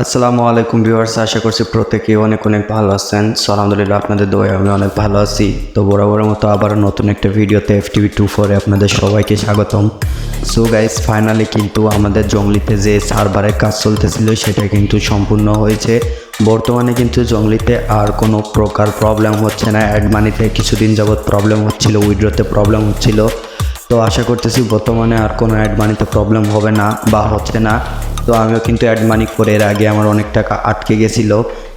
আসসালামু আলাইকুম ভিউয়ার্স, আশা করছি প্রত্যেকেই অনেক অনেক ভালো আছেন। সো আলহামদুলিল্লাহ আপনাদের দোয়া আমি অনেক ভালো আছি। তো বরাবরের মতো আবার নতুন একটা ভিডিওতে এফ টিভি টু ফোরে আপনাদের সবাইকে স্বাগতম। সো গাইস ফাইনালি কিন্তু আমাদের জঙ্গলিতে যে সার্ভারের কাজ চলতেছিল, সেটা কিন্তু সম্পূর্ণ হয়েছে। বর্তমানে কিন্তু জঙ্গলিতে আর কোনো প্রকার প্রবলেম হচ্ছে না। অ্যাড মানিতে কিছুদিন যাবৎ প্রবলেম হচ্ছিল উইড্রোতে প্রবলেম হচ্ছিল। তো আশা করতেছি বর্তমানে আর কোনো অ্যাড মানিতে প্রবলেম হবে না বা হচ্ছে না। তো আমিও কিন্তু অ্যাড মানি করে এর আগে আমার অনেক টাকা আটকে গেছিল,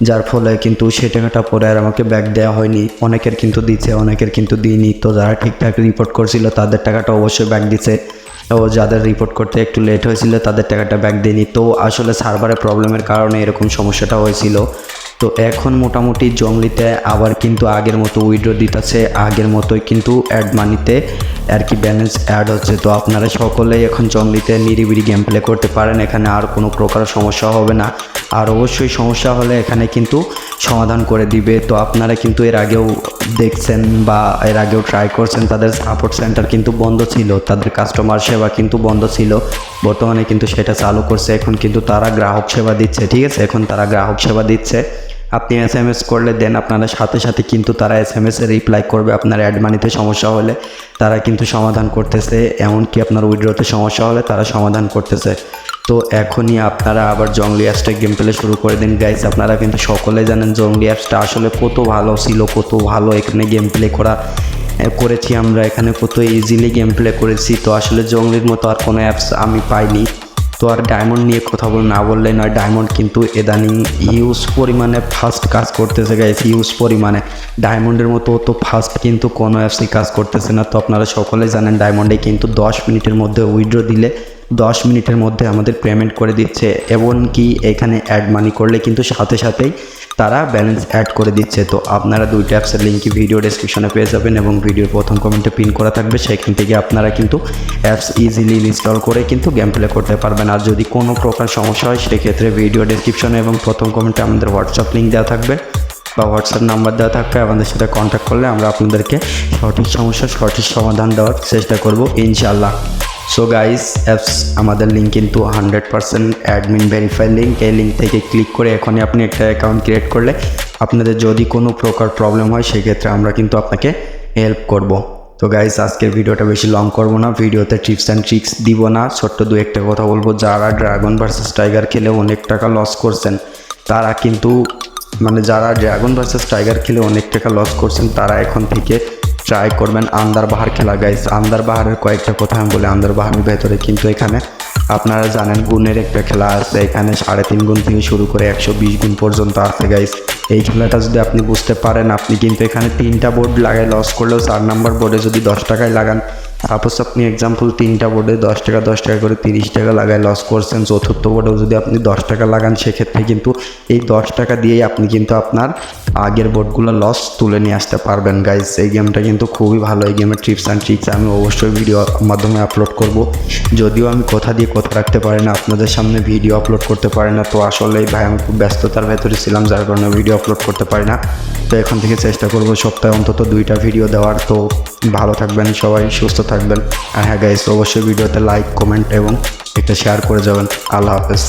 যার ফলে কিন্তু সে টাকাটা পরে আর আমাকে ব্যাক দেওয়া হয়নি। অনেকের কিন্তু দিচ্ছে অনেকের কিন্তু দিইনি। তো যারা ঠিকঠাক রিপোর্ট করছিল, তাদের টাকাটা অবশ্যই ব্যাক দিছে। ও যাদের রিপোর্ট করতে একটু লেট হয়েছিল, তাদের টাকাটা ব্যাক দেয়নি। তো আসলে সার্ভারের প্রবলেমের কারণে এরকম সমস্যাটা হয়েছিল। তো এখন মোটামুটি জংলিতে আবার কিন্তু আগের মতো উইড্রো দিতেছে, আগের মতোই কিন্তু অ্যাড মানিতে আর কি ব্যালেন্স অ্যাড হচ্ছে। তো আপনারা সকলেই এখন জংলিতে নিরিবিরি গেম প্লে করতে পারেন, এখানে আর কোনো প্রকার সমস্যা হবে না। আর অবশ্যই সমস্যা হলে এখানে কিন্তু সমাধান করে দিবে। তো আপনারা কিন্তু এর আগেও দেখছেন বা এর আগেও ট্রাই করছেন, তাদের সাপোর্ট সেন্টার কিন্তু বন্ধ ছিল, তাদের কাস্টমার সেবা কিন্তু বন্ধ ছিল। বর্তমানে কিন্তু সেটা চালু করছে, এখন কিন্তু তারা গ্রাহক সেবা দিচ্ছে, ঠিক আছে? এখন তারা গ্রাহক সেবা দিচ্ছে। আপনি এস এম এস করলে দেন, আপনারা সাথে সাথে কিন্তু তারা এস এম এসে রিপ্লাই করবে, আপনার অ্যাড মানিতে সমস্যা হলে তারা কিন্তু সমাধান করতেছে। এমনকি আপনার উইড্রোতে সমস্যা হলে তারা সমাধান করতেছে। তো এখনই আপনারা আবার জঙ্গলি অ্যাপসটা গেম প্লে শুরু করে দিন। গাইস আপনারা কিন্তু সকলে জানেন জঙ্গলি অ্যাপসটা আসলে কত ভালো ছিল, কত ভালো এখানে গেম প্লে করা করেছি আমরা এখানে, কত ইজিলি গেম প্লে করেছি। তো আসলে জঙ্গলির মতো আর কোনো অ্যাপস আমি পাইনি। তো আর ডায়মন্ড নিয়ে কথা বল, না বললে নয় ডায়মন্ড কিন্তু এদানিং ইউজ পরিমাণে ফাস্ট কাজ করতেছে গাইস ইউজ পরিমাণে। ডায়মন্ডের মতো তো ফাস্ট কিন্তু কোনো অ্যাপসই কাজ করতেছে না। তো আপনারা সকলে জানেন ডায়মন্ডে কিন্তু দশ মিনিটের মধ্যে উইড্রো দিলে দশ মিনিটের মধ্যে আমাদের পেমেন্ট করে দিচ্ছে, এমনকি এখানে অ্যাড মানি করলে কিন্তু সাথে সাথেই তারা ব্যালেন্স অ্যাড করে দিচ্ছে। তো আপনারা দুইটা অ্যাপসের লিঙ্কই ভিডিও ডেসক্রিপশনে পেয়ে যাবেন এবং ভিডিওর প্রথম কমেন্টে পিন করা থাকবে। সেখান থেকে আপনারা কিন্তু অ্যাপস ইজিলি ইনস্টল করে কিন্তু গেম প্লে করতে পারবেন। আর যদি কোনো প্রকার সমস্যা হয়, সেক্ষেত্রে ভিডিও ডেসক্রিপশনে এবং প্রথম কমেন্টে আমাদের হোয়াটসঅ্যাপ লিঙ্ক দেওয়া থাকবে বা হোয়াটসঅ্যাপ নাম্বার দেওয়া থাকবে। আমাদের সাথে কন্ট্যাক্ট করলে আমরা আপনাদেরকে সঠিক সমস্যার সঠিক সমাধান দেওয়ার চেষ্টা করব ইনশাল্লাহ সো গাইস অ্যাপস আমাদের লিঙ্ক কিন্তু hundred percent admin verify link এই লিঙ্ক থেকে ক্লিক করে এখনই আপনি একটা অ্যাকাউন্ট ক্রিয়েট করলে আপনাদের যদি কোনো প্রকার প্রবলেম হয়, সেক্ষেত্রে আমরা কিন্তু আপনাকে হেল্প করব। তো গাইস আজকের ভিডিওটা বেশি লং করব না। ভিডিওতে টিপস অ্যান্ড ট্রিক্স দিব না। ছোট্ট দু একটা কথা বলব। যারা ড্রাগন ভার্সেস টাইগার খেলে অনেক টাকা লস করছেন, তারা কিন্তু মানে যারা ড্রাগন ভার্সেস টাইগার খেলে অনেক টাকা লস করছেন, তারা এখন থেকে ট্রাই করবেন আন্দার বাহার খেলা গাইস আন্দার বাহারের কয়েকটা কথা আমি বলি আন্দার বাহারের ভেতরে, কিন্তু এখানে আপনারা জানেন গুণের একটা খেলা আছে। এখানে সাড়ে তিন গুণ থেকে শুরু করে একশো বিশ গুণ পর্যন্ত আছে গাইস এই খেলাটা যদি আপনি বুঝতে পারেন, আপনি কিন্তু এখানে তিনটা বোর্ড লাগায় লস করলেও চার নাম্বার বোর্ডে যদি দশ টাকায় লাগান সাপোজ আপনি এক্সাম্পল তিনটা বোর্ডে দশ টাকা দশ টাকা করে তিরিশ টাকা লাগায় লস করছেন, চতুর্থ বোর্ডেও যদি আপনি দশ টাকা লাগান, সেক্ষেত্রে কিন্তু এই দশ টাকা দিয়েই আপনি কিন্তু আপনার আগের বোর্ডগুলো লস তুলে নিয়ে আসতে পারবেন গাইজ এই গেমটা কিন্তু খুবই ভালো, এই গেমের টিপস অ্যান্ড ট্রিক্স আমি অবশ্যই ভিডিও মাধ্যমে আপলোড করব। যদিও আমি কথা দিয়ে কথা রাখতে পারি না, আপনাদের সামনে ভিডিও আপলোড করতে পারি না, তো আসলেই ভাই, আমি খুব ব্যস্ততার ভেতরে ছিলাম, যার কারণে ভিডিও আপলোড করতে পারি না। তো এখন থেকে চেষ্টা করব সপ্তাহে অন্তত দুইটা ভিডিও দেওয়ার। তো ভালো থাকবেন সবাই, সুস্থ থাকবেন। আর হ্যাঁ গাইস অবশ্যই ভিডিওতে লাইক কমেন্ট এবং একটা শেয়ার করে যাবেন। আল্লাহ হাফেজ।